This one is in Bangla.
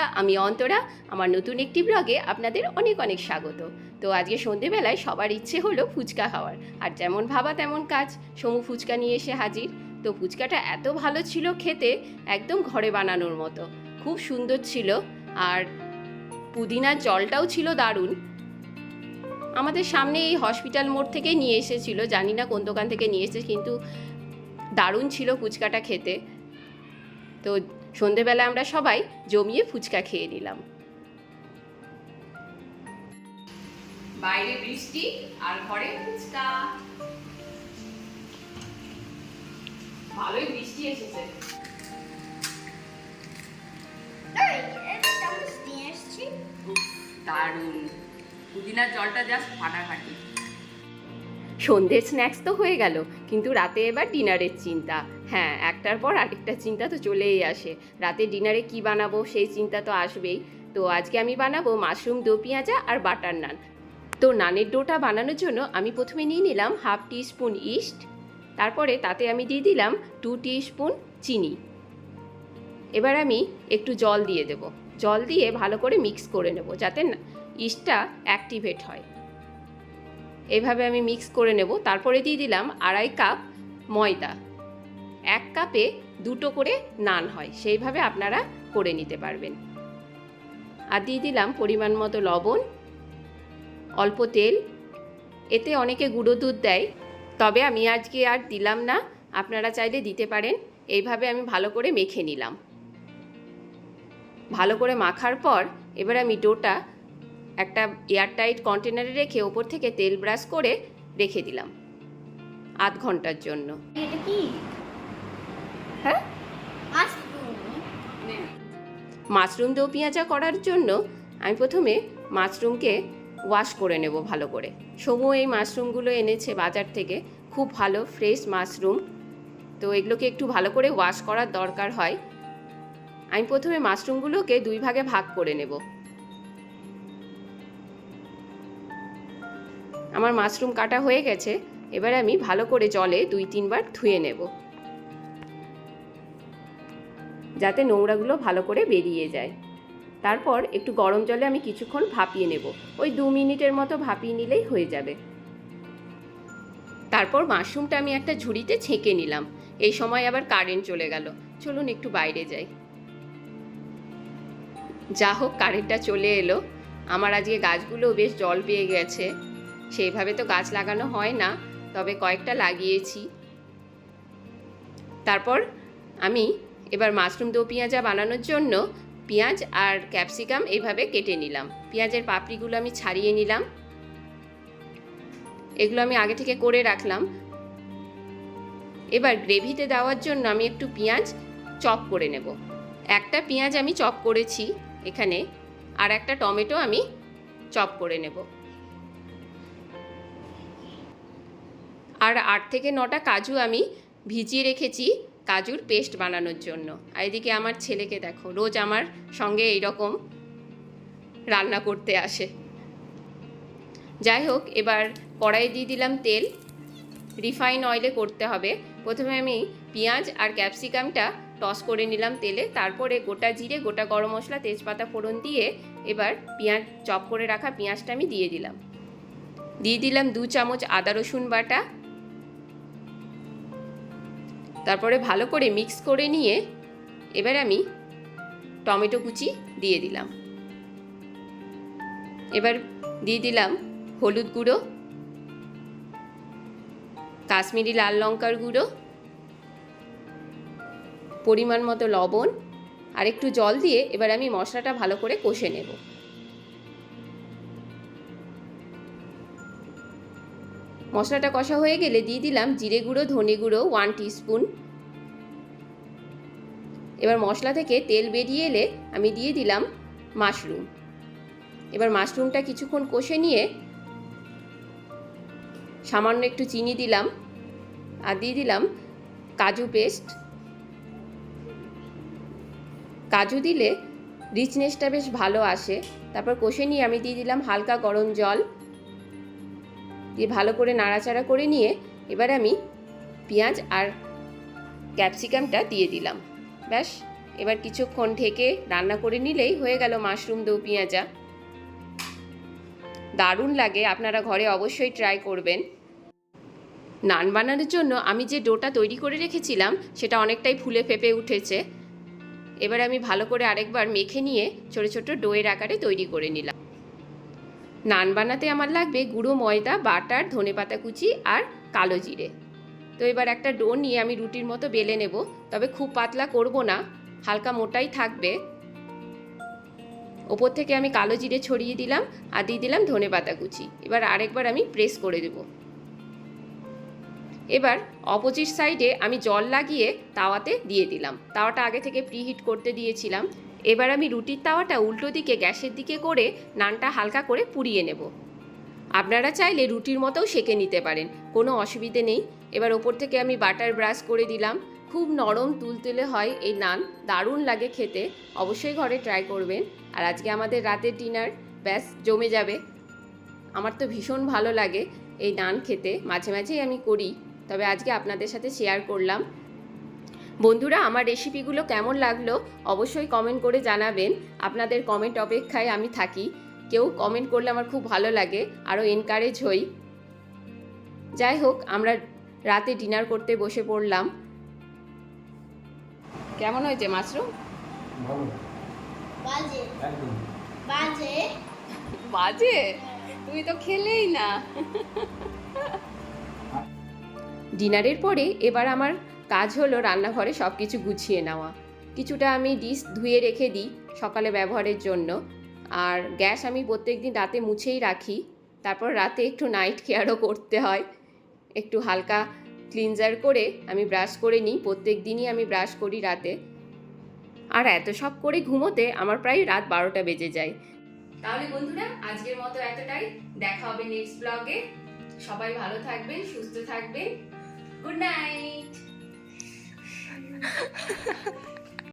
বন্ধুরা, আমি অন্তরা। আমার নতুন একটি ব্লগে আপনাদের অনেক অনেক স্বাগত। তো আজকে সন্ধেবেলায় সবার ইচ্ছে হলো ফুচকা খাওয়ার। আর যেমন ভাবা তেমন কাজ, সমু ফুচকা নিয়ে এসে হাজির। তো ফুচকাটা এত ভালো ছিল খেতে, একদম ঘরে বানানোর মতো। খুব সুন্দর ছিল, আর পুদিনার জলটাও ছিল দারুণ। আমাদের সামনে এই হসপিটাল মোড় থেকে নিয়ে এসেছিল, জানি না কোন দোকান থেকে নিয়ে এসেছে, কিন্তু দারুণ ছিল ফুচকাটা খেতে। তো সন্ধেবেলা আমরা সবাই জমিয়ে ফুচকা খেয়ে নিলাম। বাইরে বৃষ্টি আর ঘরে ফুচকা। ভালোই বৃষ্টি এসেছে। দারুণ। পুদিনার জলটা জাস্ট ফাটাফাটি। সন্ধ্যের স্ন্যাক্স তো হয়ে গেল কিন্তু রাতে এবার ডিনারের চিন্তা। হ্যাঁ একটার পর আরেকটা চিন্তা তো চলেই আসে। রাতে ডিনারে কি বানাবো সেই চিন্তা তো আসবেই। তো আজকে আমি বানাবো মাশরুম দো পেঁয়াজা আর বাটার নান। তো নানের ডোটা বানানোর জন্য আমি প্রথমে নিয়ে নিলাম হাফ টি স্পুন ইস্ট, তারপরে তাতে আমি দিয়ে দিলাম টু টি স্পুন চিনি। এবার আমি একটু জল দিয়ে দেব। জল দিয়ে ভালো করে মিক্স করে নেব যাতে ইস্টটা অ্যাক্টিভেট হয়। এভাবে আমি মিক্স করে নেব। তারপরে দিয়ে দিলাম আড়াই কাপ ময়দা। এক কাপে দুটো করে নান হয়, সেইভাবে আপনারা করে নিতে পারবেন। আর দিয়ে দিলাম পরিমাণ মতো লবণ, অল্প তেল। এতে অনেকে গুঁড়ো দুধ দেয়, তবে আমি আজকে আর দিলাম না, আপনারা চাইলে দিতে পারেন। এইভাবে আমি ভালো করে মেখে নিলাম। ভালো করে মাখার পর এবার আমি ডোটা একটা এয়ারটাইট কন্টেনারে রেখে ওপর থেকে তেল ব্রাশ করে রেখে দিলাম, আধ ঘণ্টার জন্য। এটা কি? হ্যাঁ? মাশরুম। দো পেঁয়াজা করার জন্য আমি প্রথমে মাশরুমকে ওয়াশ করে নেব ভালো করে। সমু এই মাশরুমগুলো এনেছে বাজার থেকে, খুব ভালো ফ্রেশ মাশরুম। তো এগুলোকে একটু ভালো করে ওয়াশ করার দরকার হয়। আমি প্রথমে মাশরুমগুলোকে দুই ভাগে ভাগ করে নেব। আমার মাশরুম কাটা হয়ে গেছে, এবার আমি ভালো করে জলে দুই তিনবার ধুয়ে নেব। যাতে নোংরাগুলো ভালো করে বেরিয়ে যায়। তারপর একটু গরম জলে আমি কিছুক্ষণ ভাপিয়ে নেব। ওই দু মিনিটের মতো ভাপিয়ে নিলেই হয়ে যাবে। তারপর মাশরুমটা আমি একটা ঝুড়িতে ছেঁকে নিলাম। এই সময় আবার কারেন্ট চলে গেল। চলুন একটু বাইরে যাই। যা হোক, কারেন্টটা চলে এলো। আমার আজকে গাছগুলো বেশ জল পেয়ে গেছে। সেইভাবে তো গাছ লাগানো হয় না, তবে কয়েকটা লাগিয়েছি। তারপর আমি এবার মাশরুম দো পেঁয়াজা বানানোর জন্য পেঁয়াজ আর ক্যাপসিকাম এইভাবে কেটে নিলাম। পেঁয়াজের পাপড়িগুলো আমি ছাড়িয়ে নিলাম। এগুলো আমি আগে থেকে করে রাখলাম। এবার গ্রেভিতে দেওয়ার জন্য আমি একটু পেঁয়াজ চপ করে নেব। একটা পেঁয়াজ আমি চপ করেছি এখানে, আর একটা টমেটো আমি চপ করে নেব। আর আট থেকে নটা কাজু আমি ভিজিয়ে রেখেছি। কাজুর পেস্ট বানানোর জন্য। আর এদিকে আমার ছেলেকে দেখো, রোজ আমার সঙ্গে এইরকম রান্না করতে আসে। যাই হোক এবার কড়াই দিয়ে দিলাম তেল। রিফাইন অয়েলে করতে হবে। প্রথমে আমি পেঁয়াজ আর ক্যাপসিকামটা টস করে নিলাম তেলে। তারপরে গোটা জিরে, গোটা গরম মশলা, তেজপাতা ফোড়ন দিয়ে এবার পেঁয়াজ, চপ করে রাখা পেঁয়াজটা আমি দিয়ে দিলাম। দিয়ে দিলাম দু চামচ আদা রসুন বাটা। তারপরে ভালো করে মিক্স করে নিয়ে এবার আমি টমেটো কুচি দিয়ে দিলাম। এবার দিয়ে দিলাম হলুদ গুঁড়ো, কাশ্মীরি লাল লঙ্কার গুঁড়ো, পরিমাণ মতো লবণ, আর একটু জল দিয়ে এবার আমি মশলাটা ভালো করে কষে নেব। মশলাটা কষা হয়ে গেলে দিয়ে দিলাম জিরে গুঁড়ো, ধনে গুঁড়ো ওয়ান টিস্পুন এবার মশলা থেকে তেল বেরিয়ে এলে আমি দিয়ে দিলাম মাশরুম এবার মাশরুমটা কিছুক্ষণ কষে নিয়ে সামান্য একটু চিনি দিলাম আর দিয়ে দিলাম কাজু পেস্ট কাজু দিলে রিচনেসটা বেশ ভালো আসে। তারপর কষে নিয়ে আমি দিয়ে দিলাম হালকা গরম জল। দিয়ে ভালো করে নাড়াচাড়া করে নিয়ে এবার আমি পেঁয়াজ আর ক্যাপসিকামটা দিয়ে দিলাম। ব্যাস, এবার কিছুক্ষণ ঢেকে রান্না করে নিলেই হয়ে গেল মাশরুম দো পেঁয়াজা। দারুণ লাগে, আপনারা ঘরে অবশ্যই ট্রাই করবেন। নান বানানোর জন্য আমি যে ডোটা তৈরি করে রেখেছিলাম, সেটা অনেকটাই ফুলে ফেপে উঠেছে। এবার আমি ভালো করে আরেকবার মেখে নিয়ে ছোট ছোট ডোয়ের আকারে তৈরি করে নিলাম। নান বানাতে আমার লাগবে গুঁড়ো ময়দা, বাটার, ধনেপাতা কুচি আর কালো জিরে। তো এবার একটা ডো নিয়ে আমি রুটির মতো বেলে নেব, তবে খুব পাতলা করব না, হালকা মোটাই থাকবে। ওপর থেকে আমি কালো জিরে ছড়িয়ে দিলাম আর দিয়ে দিলাম ধনেপাতা কুচি। এবার আরেকবার আমি প্রেস করে দেব। এবার অপোজিট সাইডে আমি জল লাগিয়ে তাওয়াতে দিয়ে দিলাম। তাওয়াটা আগে থেকে প্রিহিট করতে দিয়েছিলাম। এবার আমি রুটির তাওয়াটা উল্টো দিকে গ্যাসের দিকে করে নানটা হালকা করে পুড়িয়ে নেব। আপনারা চাইলে রুটির মতোও সেকে নিতে পারেন, কোনো অসুবিধে নেই। এবার ওপর থেকে আমি বাটার ব্রাশ করে দিলাম। খুব নরম তুলতুলে হয় এই নান, দারুণ লাগে খেতে, অবশ্যই ঘরে ট্রাই করবেন। আর আজকে আমাদের রাতের ডিনার, ব্যাস, জমে যাবে। আমার তো ভীষণ ভালো লাগে এই নান খেতে, মাঝে মাঝেই আমি করি। তবে আজকে আপনাদের সাথে শেয়ার করলাম। বন্ধুরা আমার রেসিপিগুলো কেমন লাগল অবশ্যই কমেন্ট করে জানাবেন। আপনাদের কমেন্ট অপেক্ষায় আমি থাকি। কেউ কমেন্ট করলে আমার খুব ভালো লাগে আরও এনকারেজ হই। যাই হোক আমরা রাতে ডিনার করতে বসে পড়লাম। কেমন হয়েছে মাশরুম? ভালো। বাজে। বাজে। বাজে? তুমি তো খেলেই না। ডিনারের পরে এবার আমার কাজ হলো রান্নাঘরে সব কিছু গুছিয়ে নেওয়া। কিছুটা আমি ডিশ ধুয়ে রেখে দিই সকালে ব্যবহারের জন্য। আর গ্যাস আমি প্রত্যেক দিন রাতে মুছেই রাখি। তারপর রাতে একটু নাইট কেয়ারও করতে হয়। একটু হালকা ক্লিনজার করে আমি ব্রাশ করে নিই। প্রত্যেক দিনই আমি ব্রাশ করি রাতে। আর এত সব করে ঘুমোতে আমার প্রায় রাত বারোটা বেজে যায়। তাহলে বন্ধুরা, আজকের মতো এতটাই। দেখা হবে নেক্সট ব্লগে সবাই ভালো থাকবেন, সুস্থ থাকবেন। Good night ハハハハ。